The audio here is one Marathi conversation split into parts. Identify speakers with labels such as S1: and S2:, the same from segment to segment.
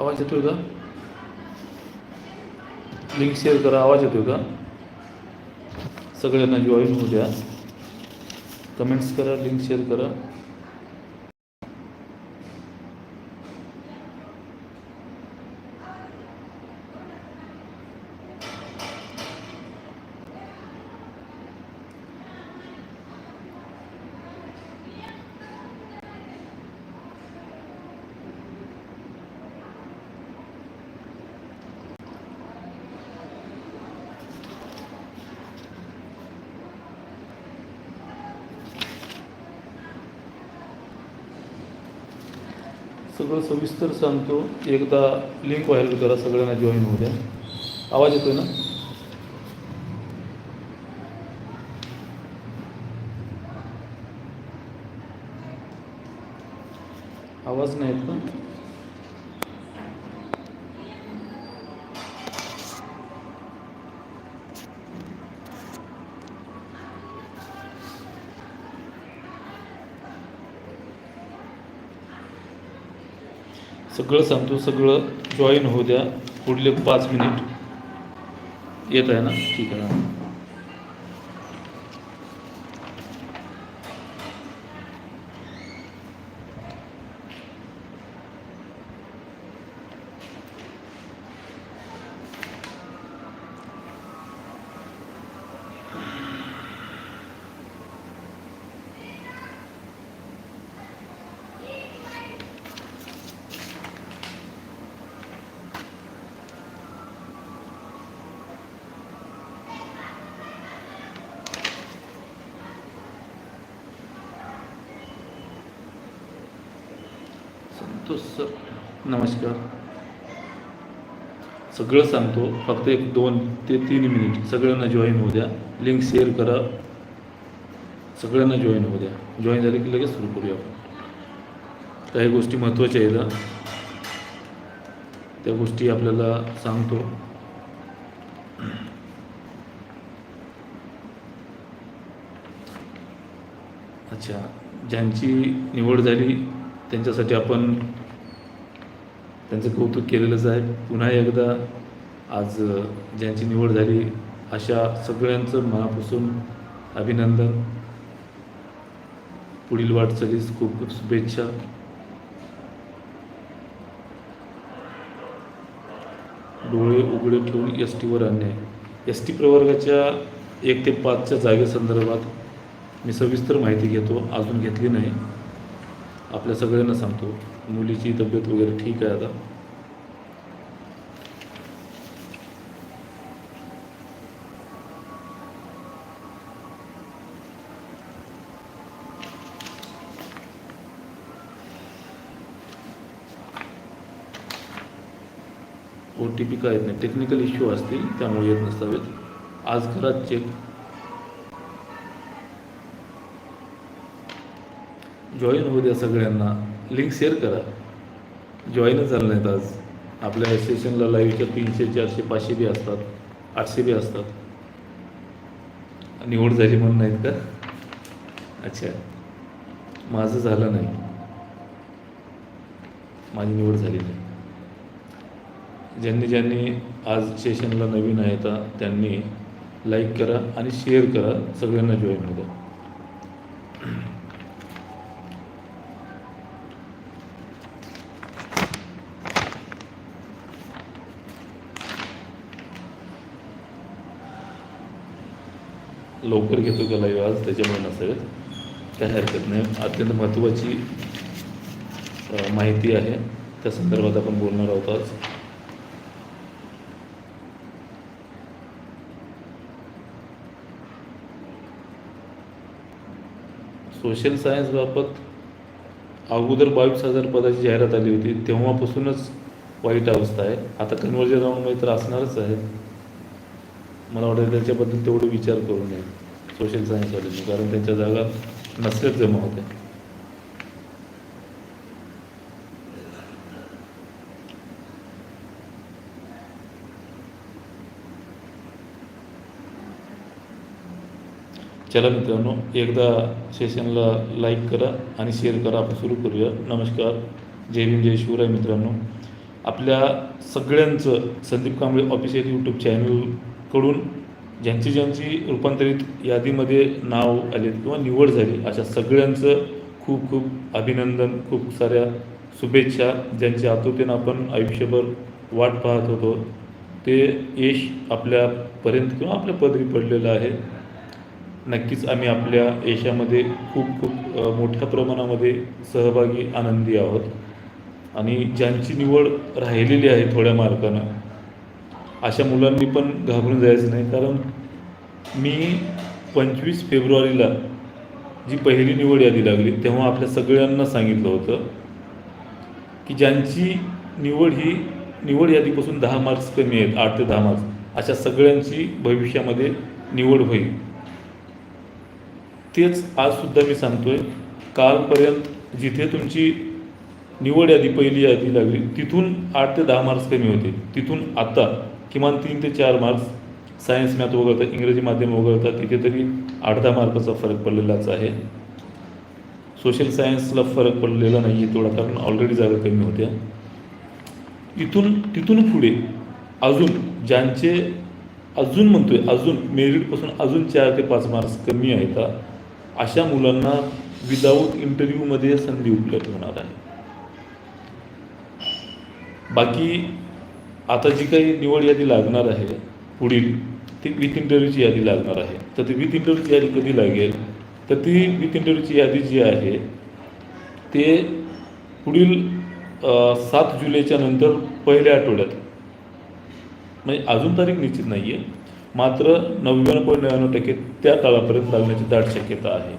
S1: आवाज येतोय का? लिंक शेअर करा आवाज येतोय का? सगळ्यांना जॉईन होऊ द्या. कमेंट्स करा लिंक शेअर करा सगळं सविस्तर सांगतो. एकदा लिंक व्हायरल करा सगळ्यांना जॉईन होऊ द्या. आवाज येतोय ना? आवाज नाही येत का सगळं सांगतो सगळं जॉईन होऊ द्या. पुढले पाच मिनिट येत आहे ना? ठीक आहे ना? तो सर नमस्कार. सगळं सांगतो फक्त एक दोन ते तीन मिनिट सगळ्यांना जॉईन होऊ द्या. लिंक शेअर करा. सगळ्यांना जॉईन होऊ द्या. जॉईन झाले की लगेच सुरू करूया आपण. काही गोष्टी महत्त्वाच्या आहेत त्या गोष्टी आपल्याला सांगतो. अच्छा. ज्यांची निवड झाली त्यांच्यासाठी आपण त्यांचं कौतुक केलेलंच आहे. पुन्हा एकदा आज ज्यांची निवड झाली अशा सगळ्यांचं मनापासून अभिनंदन. पुढील वाटचालीस खूप खूप शुभेच्छा. डोळे उघडे ठेवून एस टीवर अन्याय. एस टी प्रवर्गाच्या एक ते पाचच्या जागेसंदर्भात मी सविस्तर माहिती घेतो अजून घेतली नाही. आपल्या सगळ्यांना सांगतो. मुलीची तब्येत वगैरे ठीक आहे आता. ओ टी पी काय येत नाही टेक्निकल इश्यू असतील त्यामुळे येत नसावेत. आज घरात चेक जॉईन होऊ द्या सगळ्यांना. लिंक शेअर करा. जॉईनच झालं नाहीत आज. आपल्या सेशनला लाईव्हच्या तीनशे चारशे पाचशे बी असतात आठशे बी असतात. निवड झाली म्हणून नाहीत का? अच्छा. माझं झालं नाही. माझी निवड झाली नाही. ज्यांनी ज्यांनी आज सेशनला नवीन आहेत त्यांनी लाईक करा आणि शेअर करा. सगळ्यांना जॉईन होऊ लवकर घेतो का लाईव्ह आज त्याच्यामुळे नसावेत काही हरकत नाही. अत्यंत महत्त्वाची माहिती आहे. त्या संदर्भात आपण बोलणार आहोत आज. सोशल सायन्स बाबत अगोदर बावीस हजार पदाची जाहिरात आली होती. तेव्हापासूनच वाईट अवस्था आहे. आता कन्वर्जन राऊंडमध्ये तर असणारच आहे मला वाटतं त्याच्याबद्दल तेवढे विचार करू नये. सोशल सायन्सवाल्यांनी कारण त्यांच्या जागा नसल्याच जमा होत्या. चला मित्रांनो एकदा सेशनला लाईक करा आणि शेअर करा. आपण सुरू करूया. नमस्कार. जय भीम जय शिवराय मित्रांनो. आपल्या सगळ्यांचं Sandeep Kamble official YouTube channel कडून ज्यांची ज्यांची रूपांतरित यादीमध्ये नाव आले किंवा निवड झाली अशा सगळ्यांचं खूप खूप अभिनंदन खूप साऱ्या शुभेच्छा ज्यांच्या आतुरतेनं आपण आयुष्यभर वाट पाहत होतो. ते यश आपल्यापर्यंत किंवा आपल्या पदरी पडलेलं आहे. नक्कीच आम्ही आपल्या यशामध्ये खूप खूप मोठ्या प्रमाणामध्ये सहभागी आनंदी आहोत. आणि ज्यांची निवड राहिलेली आहे थोड्या मार्गानं अशा मुलांनी पण घाबरून जायचं नाही. कारण मी पंचवीस फेब्रुवारीला जी पहिली निवड यादी लागली तेव्हा आपल्या सगळ्यांना सांगितलं होतं की ज्यांची निवड ही निवड यादीपासून दहा मार्क्स कमी आहेत आठ ते दहा मार्क्स अशा सगळ्यांची भविष्यामध्ये निवड होईल. तेच आजसुद्धा मी मी सांगतोय कालपर्यंत जिथे तुमची निवड यादी पहिली यादी लागली तिथून आठ ते दहा मार्क्स कमी होते. तिथून आता किमान तीन ते चार मार्क्स सायन्स मॅथ वगळता इंग्रजी माध्यम वगळता तिथे तरी आठ दहा मार्काचा फरक पडलेलाच आहे. सोशल सायन्सला फरक पडलेला नाही आहे तेवढा कारण ऑलरेडी जागा कमी होत्या. इथून तिथून पुढे अजून ज्यांचे अजून म्हणतोय अजून मेरिटपासून अजून चार ते पाच मार्क्स कमी आहेत अशा मुलांना विदाऊट इंटरव्ह्यूमध्ये संधी उपलब्ध होणार आहे. बाकी आता जी काही निवड यादी लागणार आहे पुढील ती विथ इंटरव्ह्यूची यादी लागणार आहे. तर ती विथ इंटरव्ह्यूची यादी कधी लागेल? तर ती विथ इंटरव्ह्यूची यादी जी आहे ते पुढील सात जुलैच्या नंतर पहिल्या आठवड्यात. म्हणजे अजून तारीख निश्चित नाही आहे मात्र नव्याण्णव पॉईंट नव्याण्णव टक्के त्या काळापर्यंत लागण्याची दाट शक्यता आहे.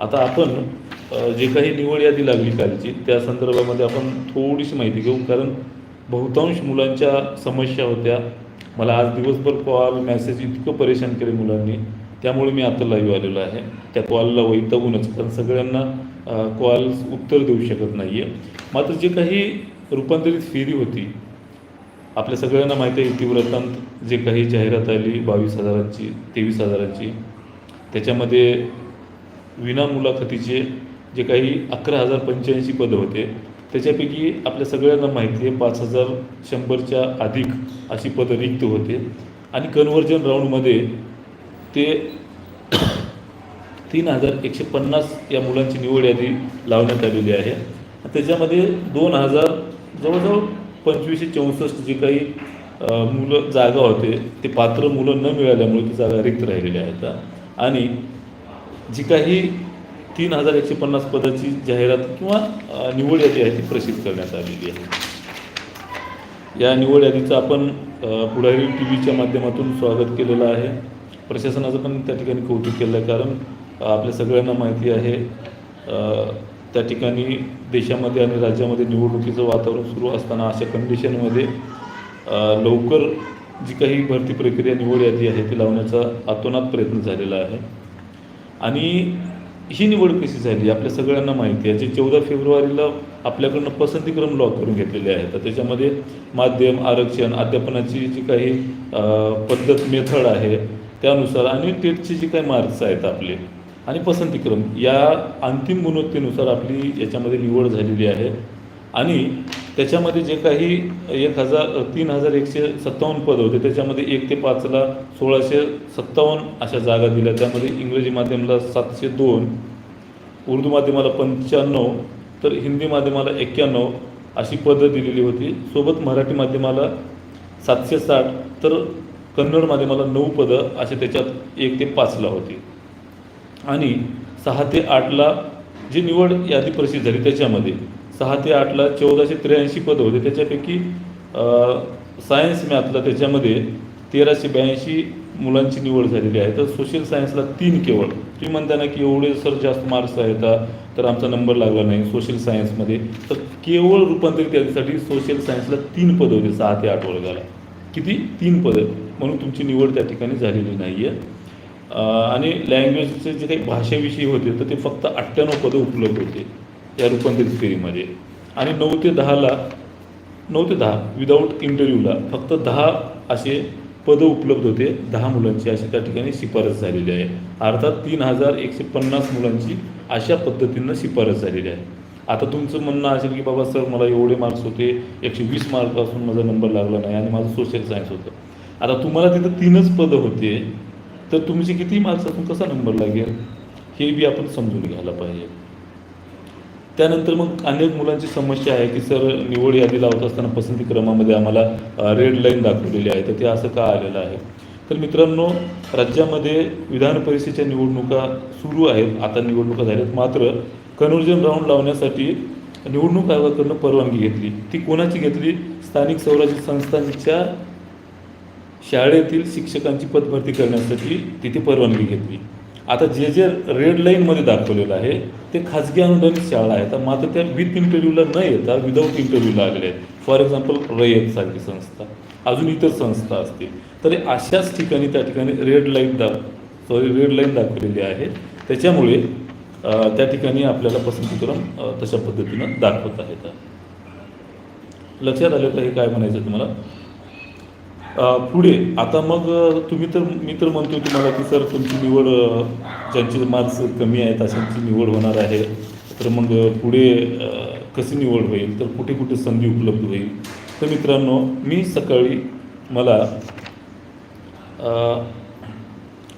S1: आता आपण जे काही निवड यादी लागली कालची त्या संदर्भामध्ये आपण थोडीशी माहिती घेऊ कारण बहुतांश मुलांच्या समस्या होत्या. मला आज दिवसभर कॉल मेसेज इतकं परेशान केले मुलांनी. त्यामुळे मी आता लाईव्ह आलेलो आहे. त्या कॉलला वैतावूनच कारण सगळ्यांना कॉल उत्तर देऊ शकत नाही आहे मात्र जे काही रूपांतरित फेरी होती आपल्या सगळ्यांना माहिती आहे इतिवृत्तांत जे काही जाहिरात आली बावीस हजारांची तेवीस हजारांची. त्याच्यामध्ये विना मुलाखतीचे जे काही अकरा हजार पंच्याऐंशी पदं होते त्याच्यापैकी आपल्या सगळ्यांना माहिती आहे पाच हजार शंभरच्या अधिक अशी पदं रिक्त होते. आणि कन्व्हर्जन राऊंडमध्ये ते तीन हजार एकशे पन्नास या मुलांची निवड यादी लावण्यात आलेली आहे. त्याच्यामध्ये दोन हजार जवळजवळ पंचवीसशे चौसष्ट जे काही मुलं जागा होते ते पात्र मुलं न मिळाल्यामुळे ती जागा रिक्त राहिलेल्या आहेत आणि जी काही तीन हजार एकशे पन्नास पदाची जाहिरात किंवा निवड यादी आहे ती प्रसिद्ध करण्यात आलेली आहे. या निवड यादीचं आपण पुढारी टी व्हीच्या माध्यमातून स्वागत केलेलं आहे. प्रशासनाचं पण त्या ठिकाणी कौतुक केलं आहे कारण आपल्या सगळ्यांना माहिती आहे त्या ठिकाणी देशामध्ये आणि राज्यामध्ये निवडणुकीचं वातावरण सुरू असताना अशा कंडिशनमध्ये लवकर जी काही भरती प्रक्रिया निवड यादी आहे ती लावण्याचा अतोनात प्रयत्न झालेला आहे. आणि ही निवड कशी झाली? आपल्या सगळ्यांना माहिती आहे. जे चौदा फेब्रुवारीला आपल्याकडनं पसंतीक्रम लॉक करून घेतलेले आहेत. तर त्याच्यामध्ये माध्यम आरक्षण अध्यापनाची जी काही पद्धत मेथड आहे त्यानुसार आणि टेटचे जे काही मार्क्स आहेत आपले आणि पसंतीक्रम या अंतिम गुणवत्तेनुसार आपली याच्यामध्ये निवड झालेली आहे. आणि त्याच्यामध्ये जे काही एक हजार तीन हजार एकशे सत्तावन्न पद होते त्याच्यामध्ये एक ते पाचला सोळाशे सत्तावन्न अशा जागा दिल्या. त्यामध्ये इंग्रजी माध्यमाला सातशे दोन उर्दू माध्यमाला पंच्याण्णव तर हिंदी माध्यमाला एक्क्याण्णव अशी पदं दिलेली होती. सोबत मराठी माध्यमाला सातशे साठ तर कन्नड माध्यमाला नऊ पदं असे त्याच्यात एक ते पाचला होती. आणि सहा ते आठला जी निवड यादी प्रसिद्ध झाली त्याच्यामध्ये सहा ते आठला चौदाशे त्र्याऐंशी पदं होते. त्याच्यापैकी सायन्स मॅथला त्याच्यामध्ये तेराशे ब्याऐंशी मुलांची निवड झालेली आहे. तर सोशल सायन्सला तीन केवळ. तुम्ही म्हणता ना की एवढे सर जास्त मार्क्स आहेत तर आमचा नंबर लागला नाही सोशल सायन्समध्ये तर केवळ रूपांतरित यादीसाठी सोशल सायन्सला तीन पदं होते सहा ते आठ वर्गाला. किती? तीन पदं. म्हणून तुमची निवड त्या ठिकाणी झालेली नाही आहे आणि लँग्वेजचे जे काही भाषेविषयी होते तर ते फक्त अठ्ठ्याण्णव पदं उपलब्ध होते. या रूपांतरित फेरीमध्ये. आणि नऊ ते दहाला नऊ ते दहा विदाऊट इंटरव्ह्यूला फक्त दहा असे पदं उपलब्ध होते दहा मुलांची अशी त्या ठिकाणी शिफारस झालेली आहे. अर्थात तीन हजार एकशे पन्नास मुलांची अशा पद्धतीनं शिफारस झालेली आहे. आता तुमचं म्हणणं असेल की बाबा सर मला एवढे मार्क्स होते एकशे वीस मार्कपासून माझा नंबर लागला नाही आणि माझं सोशल सायन्स होतं. आता तुम्हाला तिथं तीनच पदं होते तर तुमचे किती मार्क्स असून कसा नंबर लागेल? हे बी आपण समजून घ्यायला पाहिजे. त्यानंतर मग अनेक मुलांची समस्या आहे की सर निवड यादी लावत असताना पसंती क्रमामध्ये आम्हाला रेड लाईन दाखवलेली आहे. तर ते असं का आलेलं आहे? तर मित्रांनो राज्यामध्ये विधान परिषदेच्या निवडणुका सुरू आहेत. आता निवडणुका झाल्यात. मात्र कन्व्हर्जन राऊंड लावण्यासाठी निवडणूक आयोगाकडनं परवानगी घेतली. ती कोणाची घेतली? स्थानिक स्वराज्य संस्थांच्या शाळेतील शिक्षकांची पदभरती करण्यासाठी तिथे परवानगी घेतली. आता जे जे रेड लाईनमध्ये दाखवलेलं आहे ते खाजगी अनुदानित शाळा आहेत मात्र त्या विथ इंटरव्ह्यूला न येता विदाऊट इंटरव्ह्यूला आलेले आहेत. फॉर एक्झाम्पल रयत सारखी संस्था अजून इतर संस्था असतील. तर अशाच ठिकाणी त्या ठिकाणी रेड लाईन दा सॉरी रेड लाईन दाखवलेली आहे. त्याच्यामुळे त्या ठिकाणी आपल्याला पसंतीक्रम तशा पद्धतीनं दाखवत आहेत लक्षात आलं का हे काय म्हणायचं तुम्हाला? पुढे आता मग तुम्ही तर मी तर म्हणतो तुम्हाला की सर तुमची निवड अ, ज्यांचे मार्क्स कमी आहेत अशांची निवड होणार आहे. तर मग पुढे कशी निवड होईल? तर कुठे कुठे संधी उपलब्ध होईल? तर मित्रांनो मी सकाळी मला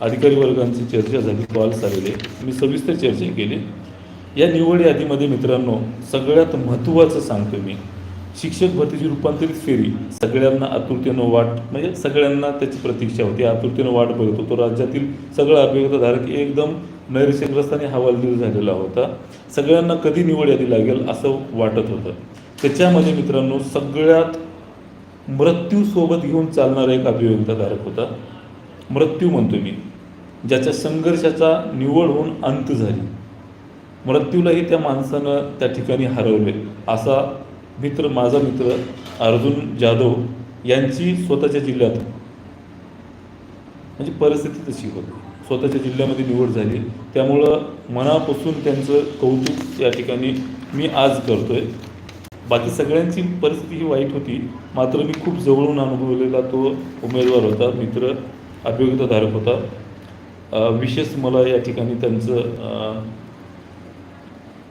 S1: अधिकारी वर्गांची चर्चा झाली कॉल्स आलेले मी सविस्तर चर्चा केली. या निवड यादीमध्ये मित्रांनो सगळ्यात महत्त्वाचं सांगतो मी. शिक्षक भरतीची रूपांतरित फेरी सगळ्यांना आतुरतेनं वाट म्हणजे सगळ्यांना त्याची प्रतीक्षा होती. आतुरतेनं वाट बघत होतो. राज्यातील सगळा अभियोगधारक एकदम नैराश्यग्रस्ताने हवालदिल झालेला होता. सगळ्यांना कधी निवड यादी लागेल असं वाटत होतं. त्याच्यामध्ये मित्रांनो सगळ्यात मृत्यूसोबत घेऊन चालणारा एक अभियोगताधारक होता. मृत्यू म्हणतो मी ज्याच्या संघर्षाचा निवड होऊन अंत झाली. मृत्यूलाही त्या माणसानं त्या ठिकाणी हरवले असा मित्र माझा मित्र अर्जुन जाधव यांची स्वतःच्या जिल्ह्यात म्हणजे परिस्थिती तशी होती. स्वतःच्या जिल्ह्यामध्ये निवड झाली. त्यामुळं मनापासून त्यांचं कौतुक या ठिकाणी मी आज करतो आहे बाकी सगळ्यांची परिस्थिती ही वाईट होती. मात्र मी खूप जवळून अनुभवलेला तो उमेदवार होता मित्र अभियोगिताधारक होता. विशेष मला या ठिकाणी त्यांचं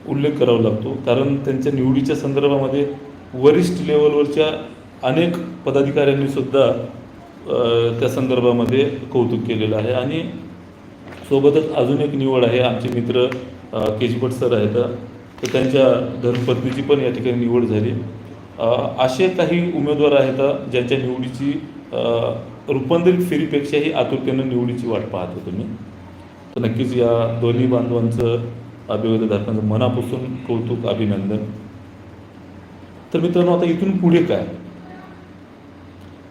S1: उल्लेख करावा लागतो. कारण त्यांच्या निवडीच्या संदर्भामध्ये वरिष्ठ लेवलवरच्या अनेक पदाधिकाऱ्यांनी सुद्धा त्या संदर्भामध्ये कौतुक केलेलं आहे. आणि सोबतच अजून एक निवड आहे. आमचे मित्र अ, केजपट सर आहेत. तर त्यांच्या धर्मपत्नीची पण या ठिकाणी निवड झाली. असे काही उमेदवार आहेत ज्यांच्या निवडीची रूपांतरित फेरीपेक्षाही आतुरतेनं निवडीची वाट पाहतो तुम्ही. तर नक्कीच या दोन्ही बांधवांचं अभिवादधारकांचं मनापासून कौतुक अभिनंदन. तर मित्रांनो आता इथून पुढे काय?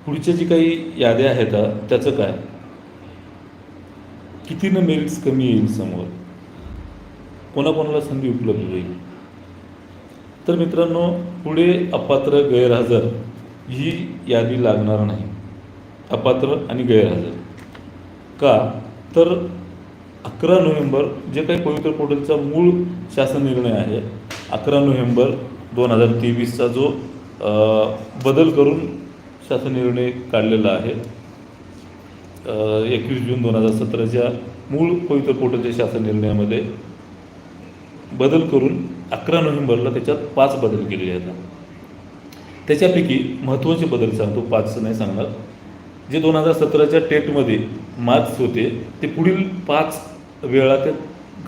S1: पुढच्या जी काही याद्या आहेत त्याचं काय? कितीनं मेरिट्स कमी येईल समोर? कोणाकोणाला संधी उपलब्ध होईल? तर मित्रांनो पुढे अपात्र गैरहजर ही यादी लागणार नाही. अपात्र आणि गैरहजर. का? तर अकरा नोव्हेंबर जे काही पवित्र पोर्टलचा मूळ शासन निर्णय आहे अकरा नोव्हेंबर दोन हजार तेवीसचा जो बदल करून शासन निर्णय काढलेला आहे एकवीस जून दोन हजार सतराच्या मूळ पवित्र पोर्टलच्या शासन निर्णयामध्ये बदल करून अकरा नोव्हेंबरला त्याच्यात पाच बदल केलेले आहेत. त्याच्यापैकी महत्त्वाचे बदल सांगतो पाच नाही सांगणार. जे दोन हजार सतराच्या टेटमध्ये मार्क्स होते ते पुढील पाच वेळा ते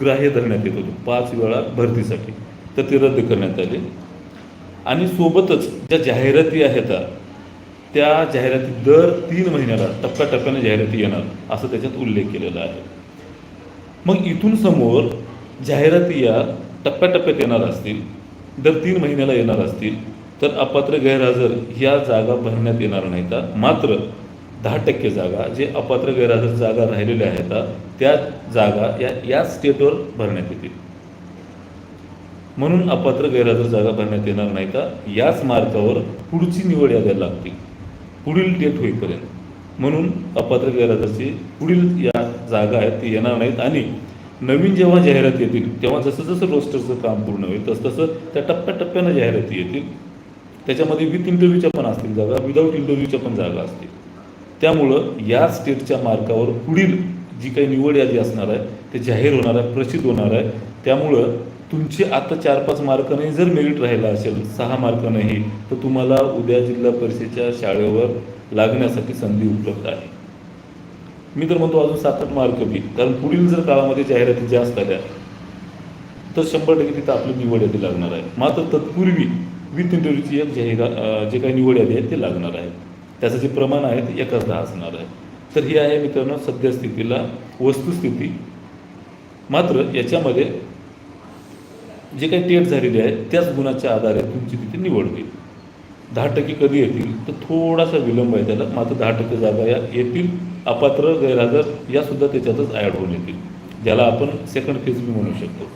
S1: ग्राह्य धरण्यात येत होते. पाच वेळा भरतीसाठी. तर ते रद्द करण्यात आले. आणि सोबतच ज्या जाहिराती आहेत त्या जाहिराती दर तीन महिन्याला टप्प्याटप्प्याने जाहिराती येणार असं त्याच्यात उल्लेख केलेला आहे. मग इथून समोर जाहिराती या टप्प्याटप्प्यात येणार असतील दर तीन महिन्याला येणार असतील तर अपात्र गैरहजर ह्या जागा भरण्यात येणार नाहीत. मात्र दहा टक्के जागा जे अपात्र गैरहजर जागा राहिलेल्या आहेत त्या जागा या या स्टेटवर भरण्यात येतील. म्हणून अपात्र गैरहजर जागा भरण्यात येणार नाही का याच मार्गावर पुढची निवड याद्या लागतील. पुढील डेट होईपर्यंत. म्हणून अपात्र गैरहजरची पुढील या जागा आहेत ती येणार नाहीत. आणि नवीन जेव्हा जाहिराती येतील तेव्हा जसं जसं रोस्टरचं काम पूर्ण होईल तसं तसं त्या टप्प्याटप्प्यानं जाहिराती येतील. त्याच्यामध्ये विथ इंटरव्ह्यूच्या पण असतील जागा विदाऊट इंटरव्ह्यूच्या पण जागा असतील. त्यामुळं या स्टेटच्या मार्कावर पुढील जी काही निवड यादी असणार आहे ते जाहीर होणार आहे प्रसिद्ध होणार आहे. त्यामुळं तुमचे आता चार पाच मार्काने जर मेरिट राहिला असेल सहा मार्कानेही तर तुम्हाला उद्या जिल्हा परिषदेच्या शाळेवर लागण्यासाठी संधी उपलब्ध आहे. मी तर म्हणतो अजून सात आठ मार्क बी कारण पुढील जर काळामध्ये जाहिराती जास्त आल्या तर शंभर टक्के तिथं आपली निवड यादी लागणार आहे. मात्र तत्पूर्वी विथ इंटरव्ह्यूची एक जाहिरा जे काही निवड यादी आहे ते लागणार आहे त्याचं जे प्रमाण आहे ते एकच दहा असणार आहे. तर ही आहे मित्रांनो सद्यस्थितीला वस्तुस्थिती. मात्र याच्यामध्ये जे काही टेट झालेली आहे त्याच गुणाच्या आधारे तुमची तिथे निवड होईल. दहा टक्के कधी येतील तर थोडासा विलंब आहे त्याला. मात्र दहा टक्के जागा या येतील अपात्र गैरहजर यासुद्धा त्याच्यातच ॲड होऊन येतील. ज्याला आपण सेकंड फेज बी म्हणू शकतो.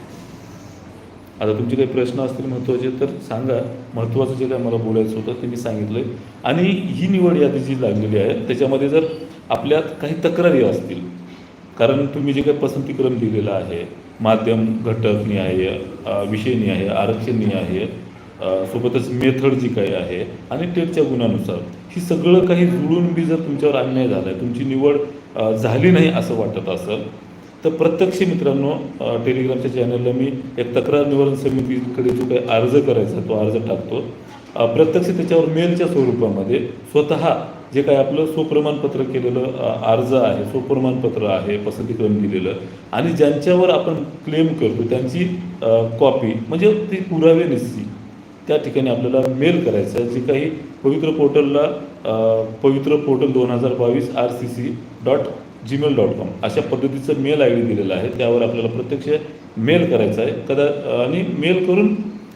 S1: आता तुमचे काही प्रश्न असतील महत्त्वाचे तर सांगा. महत्त्वाचं जे काय मला बोलायचं होतं ते मी सांगितलं आहे आणि ही निवड यादी जी लागलेली आहे त्याच्यामध्ये जर आपल्यात काही तक्रारी असतील कारण तुम्ही जे काही पसंतीक्रम दिलेला आहे माध्यम घटक निहाय अ, विषय निहाय आरक्षण निहाय सोबतच मेथड जी काही आहे आणि टेटच्या गुणानुसार ही सगळं काही जुळून बी जर तुमच्यावर अन्याय झाला आहे तुमची निवड झाली नाही असं वाटत असेल तर प्रत्यक्ष मित्रांनो टेलिग्रामच्या चॅनलला मी एक तक्रार निवारण समितीकडे जो काही अर्ज करायचा तो अर्ज टाकतो. प्रत्यक्ष त्याच्यावर मेलच्या स्वरूपामध्ये स्वतः जे काही आपलं स्वप्रमाणपत्र केलेलं अर्ज आहे स्वप्रमाणपत्र आहे पसंतीक्रम दिलेलं आणि ज्यांच्यावर आपण क्लेम करतो त्यांची कॉपी म्हणजे ती पुरावे निश्चित त्या ठिकाणी आपल्याला मेल करायचं आहे. जे काही पवित्र पोर्टलला पवित्र पोर्टल दोन हजार बावीस R C C dot Gmail dot com अशा पद्धतीचं मेल आय डी दिलेलं आहे. त्यावर आपल्याला प्रत्यक्ष मेल करायचा आहे. कदा आणि मेल करून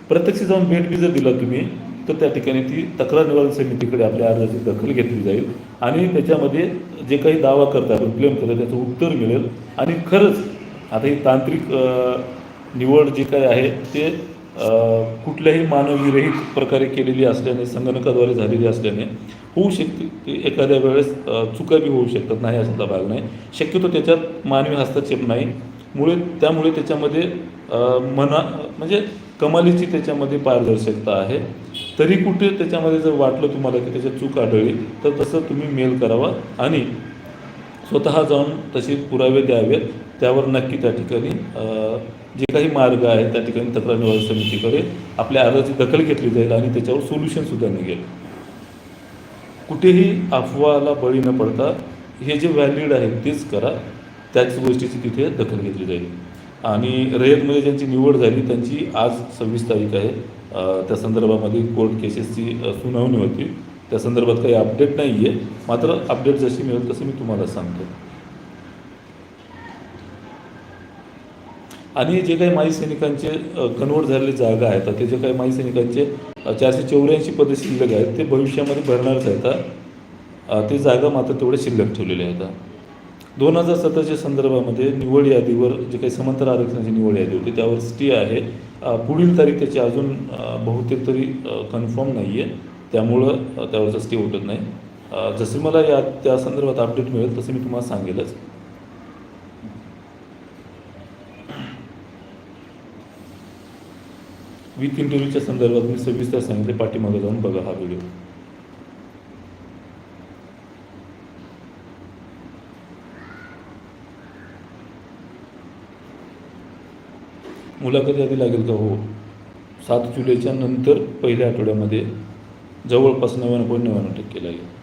S1: प्रत्यक्ष जाऊन भेट बी जर दिला तुम्ही तर त्या ठिकाणी ती तक्रार निवारण समितीकडे आपल्या अर्जाची दखल घेतली जाईल. आणि त्याच्यामध्ये जे काही दावा करतात आपण क्लेम करतो त्याचं उत्तर मिळेल. आणि खरंच आता ही तांत्रिक निवड जी काही आहे ते कुठल्याही मानवविरहित प्रकारे केलेली असल्याने संगणकाद्वारे झालेली असल्याने होऊ शकते. एखाद्या वेळेस चुका बी होऊ शकतात. नाही असाचा भाग नाही. शक्यतो त्याच्यात मानवी हस्तक्षेप नाही. मुळे त्यामुळे त्याच्यामध्ये मना म्हणजे कमालीची त्याच्यामध्ये पारदर्शकता आहे. तरी कुठे त्याच्यामध्ये जर वाटलं तुम्हाला की त्याच्यात चूक आढळली तर तसं तुम्ही मेल करावा आणि स्वतः जाऊन तसे पुरावे द्यावेत. त्यावर नक्की त्या ठिकाणी जे काही मार्ग आहेत त्या ठिकाणी तक्रार निवारण समितीकडे आपल्या अर्जाची दखल घेतली जाईल आणि त्याच्यावर सोल्युशनसुद्धा निघेल. कुठेही अफवाला बळी न पडता हे जे व्हॅलिड आहे तेच करा. त्याच गोष्टीची तिथे दखल घेतली जाईल. आणि रयतमध्ये ज्यांची निवड झाली त्यांची आज सव्वीस तारीख आहे. त्या संदर्भामध्ये कोर्ट केसेसची सुनावणी होती. त्या संदर्भात काही अपडेट नाही आहे मात्र अपडेट जशी मिळेल तसं मी तुम्हाला सांगतो. आणि जे काही माई सैनिकांचे कन्वर्ट झालेले जागा आहेत ते जे काही माई सैनिकांचे चारशे चौऱ्याऐंशी पदे शिल्लक आहेत ते भविष्यामध्ये भरणारच आहेत ते जागा मात्र तेवढे शिल्लक ठेवलेले आहेत दोन हजार सतराच्या संदर्भामध्ये निवड यादीवर जे काही समांतर आरक्षणाची निवड यादी होती त्यावर स्टी आहे. पुढील तारीख त्याची अजून बहुतेक तरी कन्फर्म नाही आहे त्यामुळं त्यावरचा स्टे उठत नाही. जसं मला या त्या संदर्भात अपडेट मिळेल तसं मी तुम्हाला सांगेलच. विथ इंटरव्ह्यूच्या संदर्भात मी सविस्तर सांगितले पाठीमागे जाऊन बघा हा व्हिडिओ. मुलाखत यादी लागेल का? हो. सात जुलैच्या नंतर पहिल्या आठवड्यामध्ये जवळपास नव्याण्णव पॉईंट नव्याण्णव टक्के लागेल.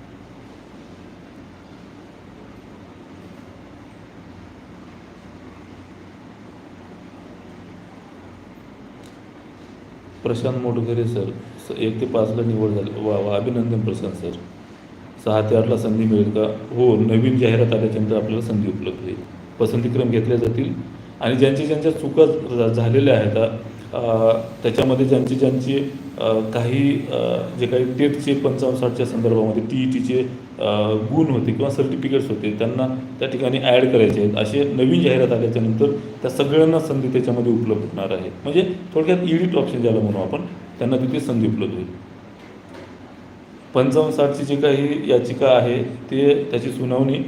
S1: प्रशांत मोटघरे सर स- एक ते पाचला निवड झाली. वा वा अभिनंदन प्रशांत सर. सहा ते आठला संधी मिळेल का? हो नवीन जाहिरात आल्याच्यानंतर आपल्याला संधी उपलब्ध होईल. पसंतीक्रम घेतले जातील. आणि ज्यांची ज्यांच्या चुका झालेल्या आहेत त्याच्यामध्ये ज्यांची ज्यांची काही जे काही टेटचे पंचावन्न साठच्या संदर्भामध्ये टी ई टीचे गुण होते किंवा सर्टिफिकेट्स होते त्यांना त्या ठिकाणी ॲड करायचे आहेत. असे नवीन जाहिरात आल्याच्यानंतर त्या सगळ्यांना संधी त्याच्यामध्ये उपलब्ध होणार आहे. म्हणजे थोडक्यात इडिट ऑप्शन ज्याला म्हणू आपण त्यांना तिथे संधी उपलब्ध होईल. पंचावन्न साठची जी काही याचिका आहे ते त्याची सुनावणी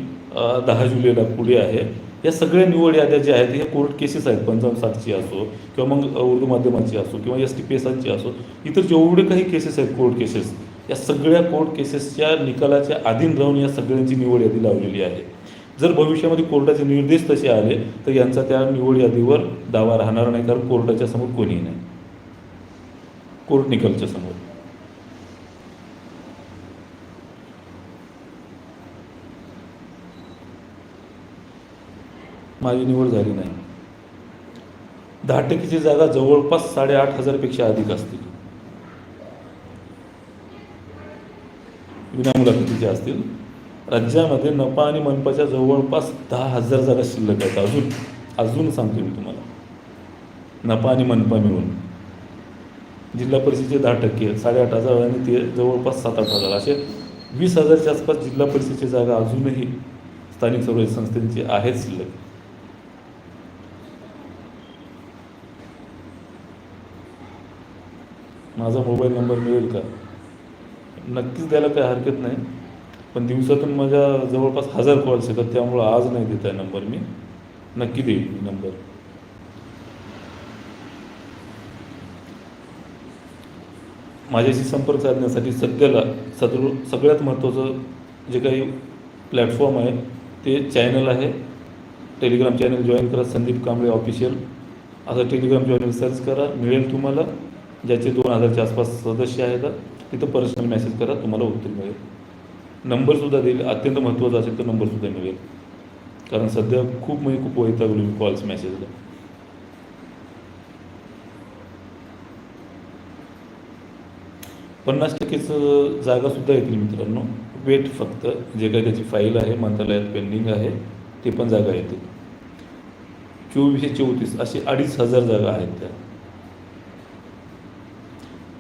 S1: दहा जुलैला पुढे आहे. या सगळ्या निवड याद्या ज्या आहेत ह्या कोर्ट केसेस आहेत पंचावन्न सातची असो किंवा मग उर्दू माध्यमाची असो किंवा एस टी पी एसांची असो इतर जेवढे काही केसेस आहेत कोर्ट केसेस या सगळ्या कोर्ट केसेसच्या निकालाच्या अधीन राहून या सगळ्यांची निवड यादी लावलेली आहे. जर भविष्यामध्ये कोर्टाचे निर्देश तसे आले तर यांचा त्या निवड यादीवर दावा राहणार नाही कारण कोर्टाच्या समोर कोणीही नाही. कोर्ट निकालच्या समोर. माझी निवड झाली नाही. दहा टक्केची जागा जवळपास साडेआठ हजारपेक्षा अधिक असतील. विनामुलाखतीचे असतील. राज्यामध्ये नपा आणि मनपाच्या जवळपास दहा हजार जागा शिल्लक आहेत. अजून अजून सांगतो मी तुम्हाला. नपा आणि मनपा मिळून. जिल्हा परिषदेचे दहा टक्के साडेआठ हजार आणि ते जवळपास सात आठ हजार. असे वीस हजारच्या आसपास जिल्हा परिषदेची जागा अजूनही स्थानिक स्वराज्य संस्थांची आहेत शिल्लक. माझा मोबाईल नंबर मिळेल का? नक्कीच द्यायला काही हरकत नाही. पण दिवसातून माझ्या जवळपास हजार कॉल्स येतात त्यामुळं आज नाही देत आहे नंबर मी. नक्की देईल मी नंबर. माझ्याशी संपर्क साधण्यासाठी सध्याला सदृ सगळ्यात महत्त्वाचं जे काही प्लॅटफॉर्म आहे ते चॅनल आहे. टेलिग्राम चॅनल जॉईन करा संदीप कांबळे ऑफिशियल असं टेलिग्राम चॅनल सर्च करा मिळेल तुम्हाला. ज्याचे दोन हजारच्या आसपास सदस्य आहेत तिथं पर्सनल मेसेज करा तुम्हाला उत्तर मिळेल. नंबरसुद्धा देईल अत्यंत महत्त्वाचा असेल तर नंबरसुद्धा मिळेल. कारण सध्या खूप म्हणजे खूप वैतागलो मी कॉल्स मेसेजला पन्नास टक्केचं जागासुद्धा येतील मित्रांनो. वेट फक्त. जे काही त्याची फाईल आहे मंत्रालयात पेंडिंग आहे ते पण जागा येतील. चोवीसशे चौतीस असे अडीच हजार जागा आहेत त्या.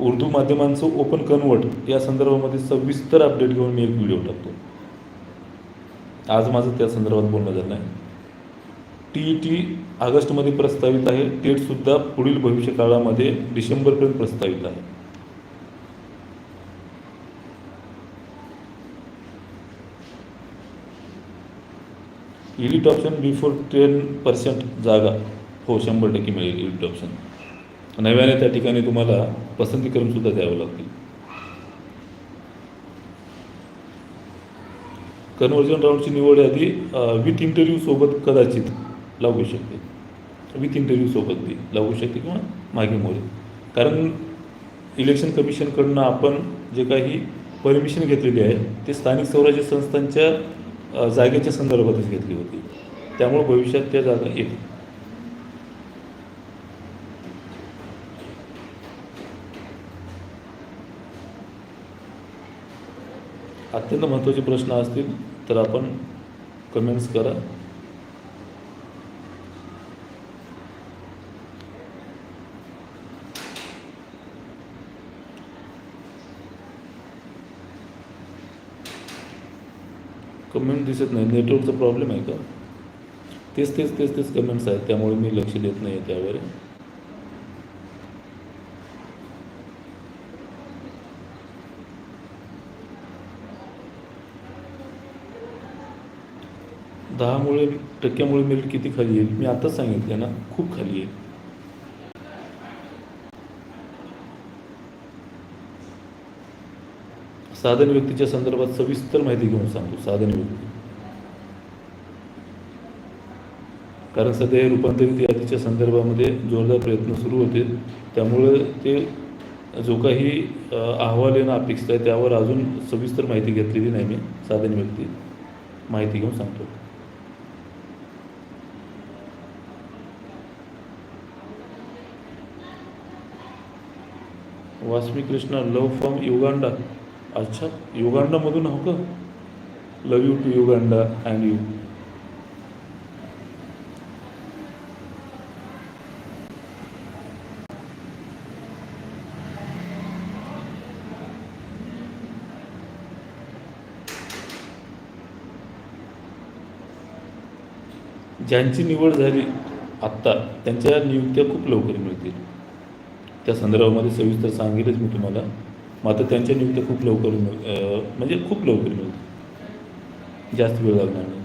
S1: उर्दू माध्यमांचं ओपन कन्वर्ट या संदर्भामध्ये सविस्तर अपडेट घेऊन मी एक व्हिडिओ टाकतो. आज माझं त्या संदर्भात बोलणं झालं आहे टी ई टी ऑगस्टमध्ये प्रस्तावित आहे. टेटसुद्धा पुढील भविष्य काळामध्ये डिसेंबरपर्यंत प्रस्तावित आहे. Elite option before ten percent जागा. हो शंभर टक्के मिळेल इलिट ऑप्शन नव्याने त्या ठिकाणी तुम्हाला पसंती करून सुद्धा द्यावं लागतील. कन्व्हर्जन राऊंडची निवड यादी विथ इंटरव्ह्यू सोबत कदाचित लागू शकते. विथ इंटरव्ह्यू सोबत ती लागू शकते किंवा मागे मोरे कारण इलेक्शन कमिशनकडनं आपण जे काही परमिशन घेतलेली आहे ते स्थानिक स्वराज्य संस्थांच्या जागेच्या संदर्भातच घेतली होती. त्यामुळे भविष्यात त्या जागा येतील. अत्यंत महत्त्वाचे प्रश्न असतील तर आपण कमेंट्स करा. कमेंट दिसत नाही. नेटवर्कचा प्रॉब्लेम आहे का? तेच तेच तेच तेच कमेंट्स आहेत. त्यामुळे मी लक्ष देत नाही आहे त्यावर. दहामुळे टक्क्यामुळे मेरिट किती खाली येईल? मी आताच सांगितलं ना खूप खाली येईल. साधन व्यक्तीच्या संदर्भात सविस्तर माहिती घेऊन सांगतो साधन व्यक्ती. कारण सध्या रूपांतरित यादीच्या संदर्भामध्ये जोरदार प्रयत्न सुरू होते. त्यामुळे ते जो काही अहवाल येणं अपेक्षित आहे त्यावर अजून सविस्तर माहिती घेतलेली नाही मी साधन व्यक्ती. माहिती घेऊन सांगतो. वासमी कृष्णा लव फ्रॉम युगांडा अच्छा युगांडामधून हो का? Love you too Uganda and you ज्यांची निवड झाली आत्ता त्यांच्या नियुक्त्या खूप लवकर मिळतील. त्या संदर्भामध्ये सविस्तर सांगेलच मी तुम्हाला. मात्र त्यांच्या नियुक्त्या खूप लवकर मिळ म्हणजे खूप लवकर मिळतील जास्त वेळ लागणार नाही.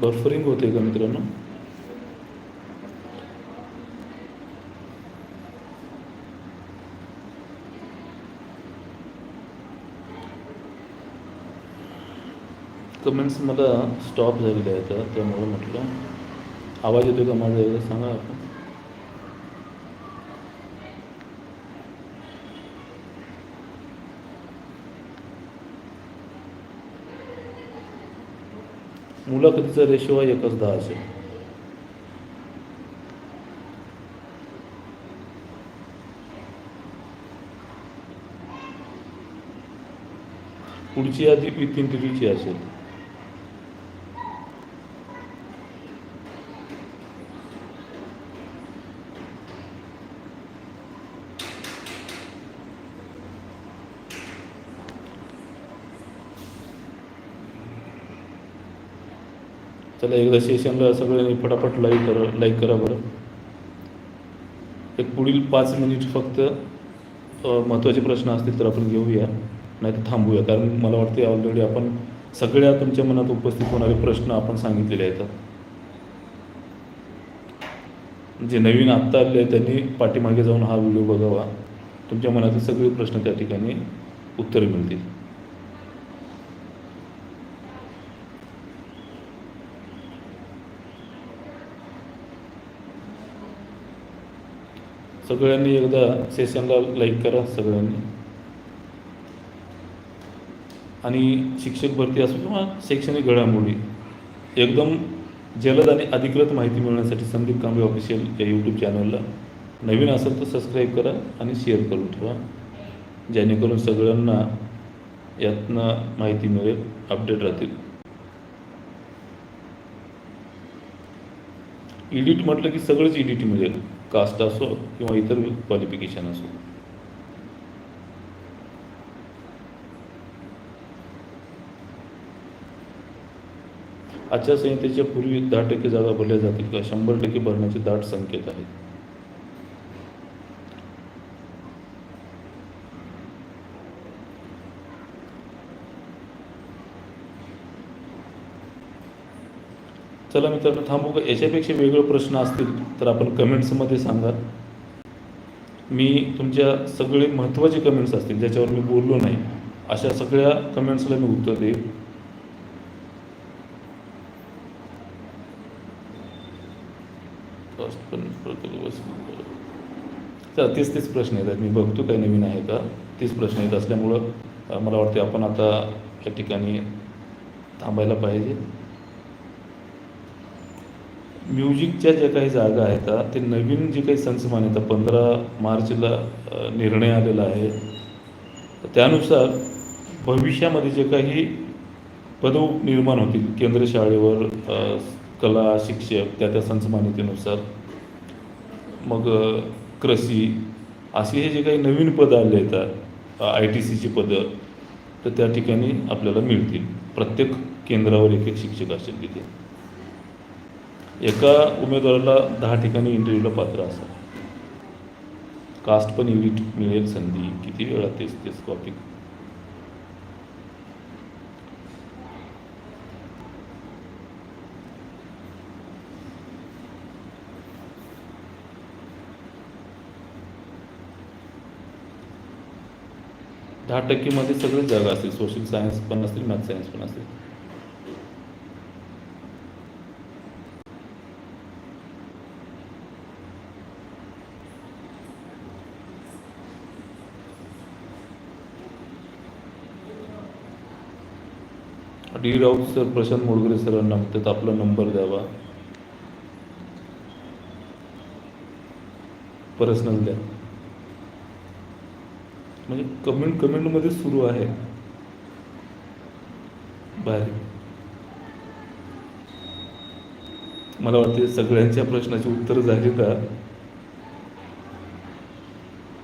S1: बर्फरिंग होते का मित्रांनो? कमेंट्स मला स्टॉप झालेले आहेत त्यामुळे म्हटलं आवाज येतो का माझा? एकदा सांगा आपण. मुलाखतीचा रेशो एकच दहा असेल. पुढची यादी तीन टिकीची असेल. चला एकदा सेशनला सगळ्यांनी फटाफट लाईक करा लाईक करा बरं. एक पुढील पाच मिनिट फक्त महत्त्वाचे प्रश्न असतील तर आपण घेऊया नाही तर थांबूया. कारण मला वाटते ऑलरेडी आपण सगळ्या तुमच्या मनात उपस्थित होणारे प्रश्न आपण सांगितलेले आहेत. जे नवीन आत्ता आले आहेत त्यांनी पाठीमागे जाऊन हा व्हिडिओ बघावा. तुमच्या मनातील सगळे प्रश्न त्या ठिकाणी उत्तरे मिळतील. सगळ्यांनी एकदा सेशनला लाईक करा सगळ्यांनी. आणि शिक्षक भरती असो किंवा शैक्षणिक घडामोडी एकदम जलद आणि अधिकृत माहिती मिळवण्यासाठी संदीप कांबळे ऑफिशियल या यूट्यूब चॅनलला नवीन असेल तर सबस्क्राईब करा आणि शेअर करून ठेवा. जेणेकरून सगळ्यांना यातनं माहिती मिळेल अपडेट राहतील. इडिट म्हटलं की सगळंच इडिट मिळेल. कास्ट असो किंवा इतर क्वालिफिकेशन असो. आचारसंहितेच्या पूर्वी दहा टक्के जागा भरल्या जातील का शंभर टक्के भरण्याचे दाट संकेत आहेत. चला मित्रांनो थांबू का? याच्यापेक्षा वेगळे प्रश्न असतील तर आपण कमेंट्समध्ये सांगा. मी तुमच्या सगळे महत्त्वाचे कमेंट्स असतील ज्याच्यावर मी बोललो नाही अशा सगळ्या कमेंट्सला मी उत्तर देईल चला तेच तेच प्रश्न येतात मी बघतो काही नवीन आहे का? तेच प्रश्न येत असल्यामुळं मला वाटते आपण आता या ठिकाणी थांबायला पाहिजे. म्युझिकच्या ज्या काही जागा आहेत ते नवीन जे काही संसमान आहेत पंधरा मार्चला निर्णय आलेला आहे. तर त्यानुसार भविष्यामध्ये जे काही पद निर्माण होतील केंद्र शाळेवर कला शिक्षक त्या त्या संसमानितेनुसार मग कृषी असे हे जे काही नवीन पदं आले आहेत आय टी सीची पदं तर त्या ठिकाणी आपल्याला मिळतील. प्रत्येक केंद्रावर एक एक शिक्षक असेल तिथे. एका उमेदवाराला दहा ठिकाणी इंटरव्ह्यूला पात्र असा कास्ट पण एवढी मिळेल संधी. किती वेळा तेच तेच टॉपिक दहा टक्केमध्ये सगळेच जागा असतील. सोशल सायन्स पण असतील मॅथ सायन्स पण असतील. डी राऊत सर प्रशांत मोडगरे सरांना म्हणतात आपला नंबर द्यावा. पर्सनल द्या. म्हणजे कमेंट कमेंटमध्ये सुरू आहे. बाहेर. मला वाटते सगळ्यांच्या प्रश्नाची उत्तर झाली का?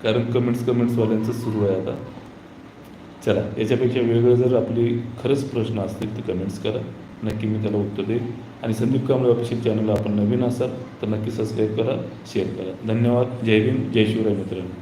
S1: कारण कमेंट्स कमेंट्सवाल्यांचं सुरू आहे आता. चला याच्यापेक्षा वेगळं जर आपली खरंच प्रश्न असतील तर कमेंट्स करा. नक्की मी त्याला उत्तर देईन. आणि संदीप कांबळे ऑफिशियल चॅनलला आपण नवीन असाल तर नक्की सबस्क्राईब करा शेअर करा. धन्यवाद. जय भीम. जय शिवराय मित्रांनो.